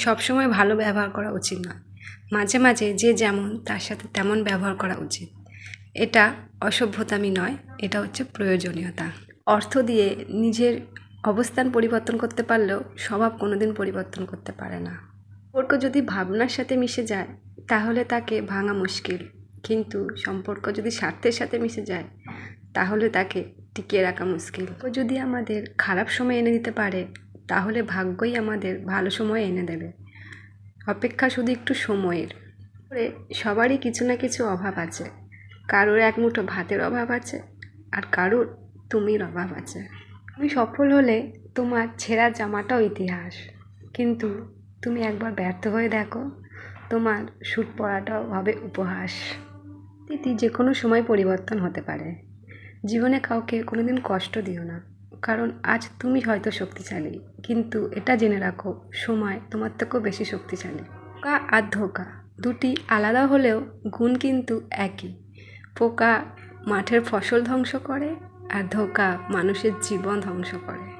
সবসময় ভালো ব্যবহার করা উচিত নয়। মাঝে মাঝে যে যেমন তার সাথে তেমন ব্যবহার করা উচিত। এটা অসভ্যতামি নয়, এটা হচ্ছে প্রয়োজনীয়তা। অর্থ দিয়ে নিজের অবস্থান পরিবর্তন করতে পারলেও স্বভাব কোনোদিন পরিবর্তন করতে পারে না। সম্পর্ক যদি ভাবনার সাথে মিশে যায়, তাহলে তাকে ভাঙা মুশকিল। কিন্তু সম্পর্ক যদি স্বার্থের সাথে মিশে যায়, তাহলে তাকে টিকিয়ে রাখা মুশকিল। যদি আমাদের খারাপ সময় এনে দিতে পারে তাহলে ভাগ্যই আমাদের ভালো সময় এনে দেবে। অপেক্ষা শুধু একটু সময়ের। সবারই কিছু না কিছু অভাব আছে। কারোর এক মুঠো ভাতের অভাব আছে আর কারোর তুমির অভাব আছে। তুমি সফল হলে তোমার ছেঁড়া জামাটাও ইতিহাস। কিন্তু তুমি একবার ব্যর্থ হয়ে দেখো, তোমার স্যুট পরাটাও হবে উপহাস। তিথি যে কোনো সময় পরিবর্তন হতে পারে। জীবনে কাউকে কোনোদিন কষ্ট দিও না। কারণ আজ তুমি হয়তো শক্তিশালী, কিন্তু এটা জেনে রাখো, সময় তোমার থেকেও বেশি শক্তিশালী। পোকা আর ধোকা, দুটি আলাদা হলেও গুণ কিন্তু একই। পোকা মাঠের ফসল ধ্বংস করে আর ধোকা মানুষের জীবন ধ্বংস করে।